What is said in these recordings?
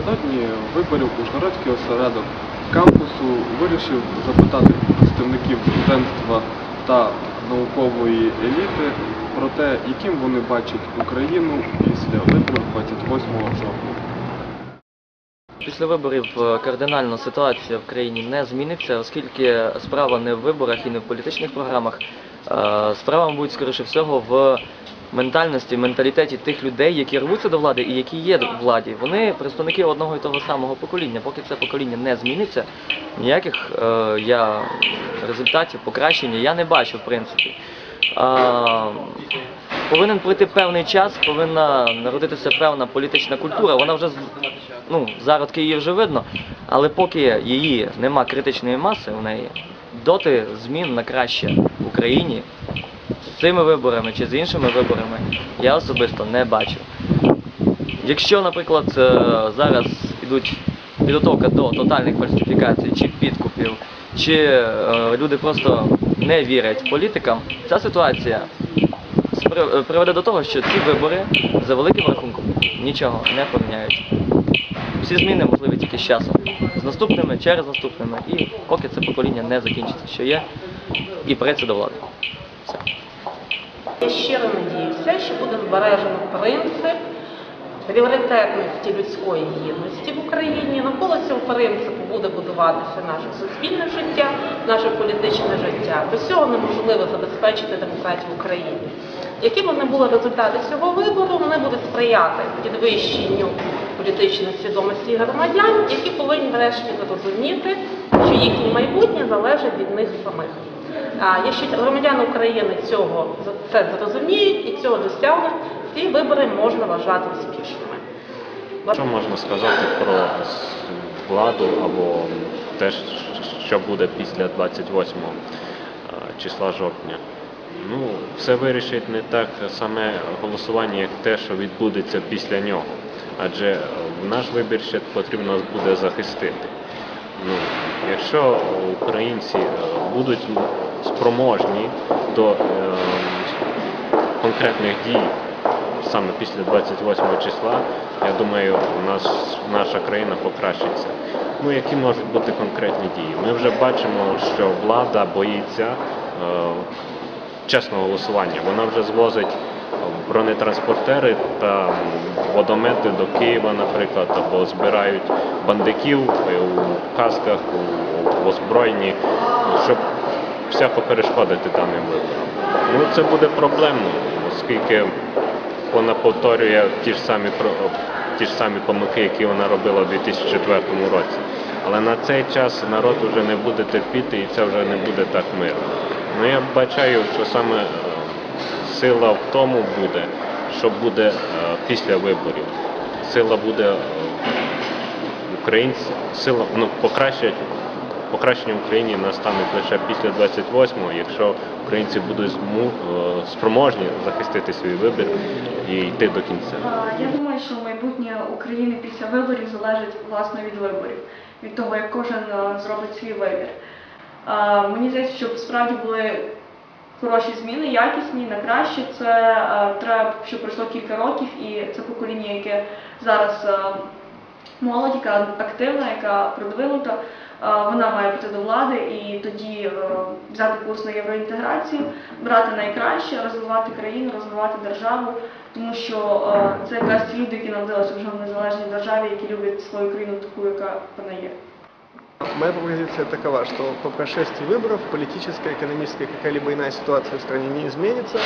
напередодні виборів Ужгородський осередок кампусу вирішив запитати представників студентства та наукової еліти про те, яким вони бачать Україну після виборів 28 жовтня. Після виборів е, кардинально ситуація в країні не зміниться, оскільки справа не в виборах і не в політичних програмах. Е, Справа, мабуть, скоріше всього, в ментальності, менталітеті тих людей, які рвуться до влади і які є в владі. Вони представники одного і того самого покоління. Поки це покоління не зміниться, ніяких е, я результатів покращення я не бачу, в принципі. А, повинен пройти певний час, повинна народитися певна політична культура. Вона вже ну, зародки її вже видно, але поки її нема критичної маси у неї, доти змін на краще в Україні цими виборами чи з іншими виборами я особисто не бачу. Якщо, наприклад, е, зараз ідуть підготовка до тотальних фальсифікацій чи підкупів, чи е, люди просто не вірять політикам, ця ситуація е, приведе до того, що ці вибори за великим рахунком нічого не поміняють. Всі зміни можливі тільки з часом, з наступними, через наступними, і поки це покоління не закінчиться, що є, і прийде до влади. Я щиро надіюся, що буде збережено принцип пріоритетності людської гідності в Україні. Навколо цього принципу буде будуватися наше суспільне життя, наше політичне життя. Без цього неможливо забезпечити демократію в Україні. Які б не були результати цього вибору, вони будуть сприяти підвищенню політичної свідомості громадян, які повинні врешті зрозуміти, що їхнє майбутнє залежить від них самих. А якщо громадяни України цього це зрозуміють і цього досягнуть, ці вибори можна вважати успішними. Що можна сказати про владу або те, що буде після 28 е, числа жовтня? Ну, все вирішить не так саме голосування, як те, що відбудеться після нього. Адже наш вибір ще потрібно буде захистити. Ну, якщо українці е, будуть спроможні до е, конкретних дій саме після 28 числа, я думаю, у нас наша країна покращиться. Ну, які можуть бути конкретні дії? Ми вже бачимо, що влада боїться е, чесного голосування. Вона вже звозить бронетранспортери та водомети до Києва, наприклад, або збирають бандиків е, у касках, у, озброєнні, щоб всяко перешкодити даним виборам. Ну, це буде проблемно, оскільки вона повторює ті ж самі ті ж самі помилки, які вона робила у 2004 році. Але на цей час народ вже не буде терпіти і це вже не буде так мирно. Ну я бачаю, що саме е, сила в тому буде, що буде е, після виборів. Сила буде е, українці, сила ну, покращать. Покращення в Україні настане лише після 28-го, якщо українці будуть е, спроможні захистити свій вибір і йти до кінця. Я думаю, що майбутнє України після виборів залежить власне від виборів, від того, як кожен е, зробить свій вибір. Мені здається, щоб справді були хороші зміни, якісні, на краще, це е, треба, щоб пройшло кілька років, і це покоління, яке зараз молодь, яка активна, яка продвинута, е, вона має піти до влади і тоді е, взяти курс на євроінтеграцію, брати найкраще, розвивати країну, розвивати державу, тому що е, це якраз ті люди, які народилися вже в незалежній державі, які люблять свою країну таку, яка вона є. Моя позиция такова, что по прошествии выборов политическая, экономическая, какая-либо иная ситуация в стране не изменится,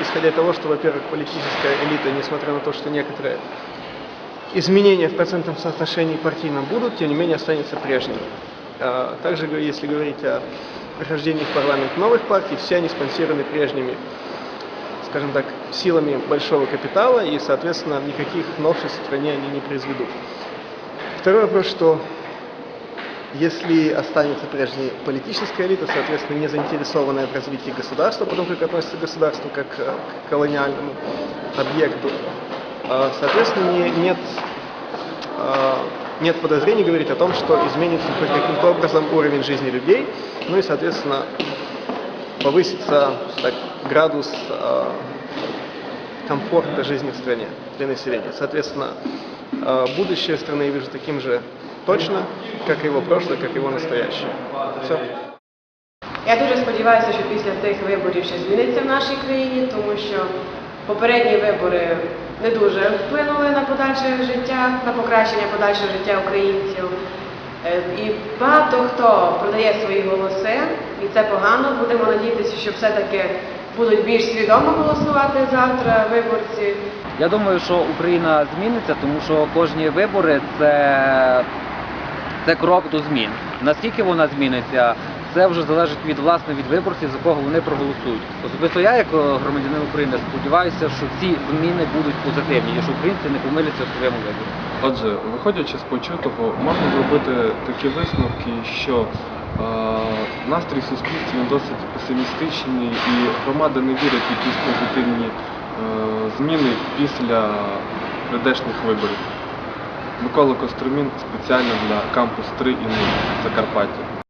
исходя из того, что, во-первых, политическая элита, несмотря на то, что некоторые изменения в процентном соотношении партийном будут, тем не менее останется прежней. А Также, если говорить о прохождении в парламент новых партий, все они спонсированы прежними, скажем так, силами большого капитала, и, соответственно, никаких новшеств в стране они не произведут. Второй вопрос, что если останется прежняя политическая элита, соответственно, не заинтересованная в развитии государства, потому как относится к государству как э, к колониальному объекту, соответственно, не- нет, а, нет подозрений говорить о том, что изменится хоть каким-то образом уровень жизни людей, ну и, соответственно, повысится так, градус а, комфорта жизни в стране для населения. Соответственно, э, будущее страны я вижу таким же точно, как и его прошлое, как и его настоящее. Все. Я дуже сподіваюся, що після тих виборів ще зміниться в нашій країні, тому що попередні вибори не дуже вплинули на подальше життя, на покращення подальшого життя українців. Е, І багато хто продає свої голоси, і це погано. Будемо надіятися, що все-таки будуть більш свідомо голосувати завтра виборці. Я думаю, що Україна зміниться, тому що кожні вибори це, це крок до змін. Наскільки вона зміниться, це вже залежить від власне від виборців, за кого вони проголосують. Особисто я, як е, громадянин України, сподіваюся, що ці зміни будуть позитивні і що українці не помиляться в своєму виборі. Отже, виходячи з почутого, можна зробити такі висновки, що е, настрій в суспільстві досить песимістичний і громада не вірить в якісь позитивні е, зміни після прийдешніх виборів. Микола Костромін спеціально для кампус 3 і 0 Закарпаття.